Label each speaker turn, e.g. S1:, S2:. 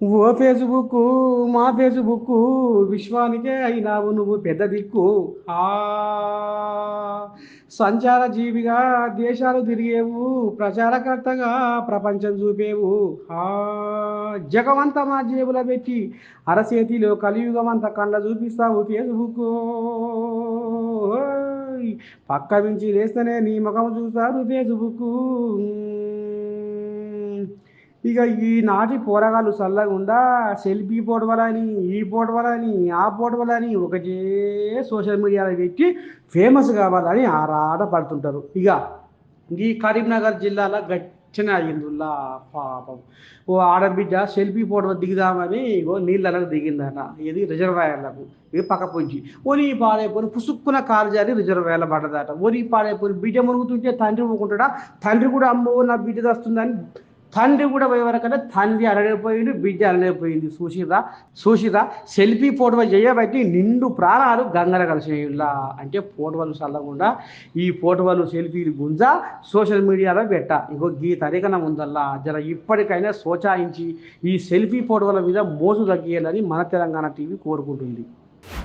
S1: ఓ Facebook మా Facebook విశ్వానికే అయినావు నువ్వు పెద్ద దిక్కు. ఆ సంచార జీవిగా దేశాలు తిరిగేవు ప్రచారకర్తగా ప్రపంచం చూపేవు. ఆ జగమంతా మా జేబుల పెట్టి అరచేతిలో కలియుగమంతా కండ్ల చూపిస్తావు ఫేస్బుక్ పక్క నుంచి లేస్తేనే నీ ముఖం చూస్తారు ఫేస్బుక్ ఇక ఈనాటి పోరగాళ్ళు చల్లగుండా సెల్ఫీ పొడవలని ఈ పొడవలని ఆ పొడవలని ఒకటే సోషల్ మీడియాలో పెట్టి ఫేమస్ కావాలని ఆరాట పడుతుంటారు ఇక ఈ కరీంనగర్ జిల్లాలో గచ్చిన అయ్యిందిలా పాపం. ఓ ఆడబిడ్డ సెల్ఫీ ఫోటో దిగుదామని ఓ నీళ్ళకు దిగిందట. ఇది రిజర్వాయర్లకు ఇది పక్క పొంచి. ఓని పాడైపోయి పుసుక్కున కారు జారి రిజర్వాయర్ల పడ్డదట. ఓని పాడైపోయి బిడ్డ మునుగుతుంటే తండ్రి ఊకుంటాడా? తండ్రి కూడా అమ్మో నా బిడ్డ వస్తుందని తండ్రి కూడా పోయేవరకంటే తండ్రి అనలేకపోయింది బిడ్డ అనలేకపోయింది చూసిరా చూసిరా సెల్ఫీ ఫోటో చేయబట్టి నిండు ప్రాణాలు గంగర కలిసినాయిలా అంటే ఫోటోలు చల్లకుండా ఈ ఫోటోలు సెల్ఫీలు గుంజ సోషల్ మీడియాలో పెట్ట. ఇంకో గీ తరికన ఉందల్లా జర ఇప్పటికైనా సోచాయించి ఈ సెల్ఫీ ఫోటోల మీద మోసు తగ్గియాలని మన తెలంగాణ టీవీ కోరుకుంటుంది.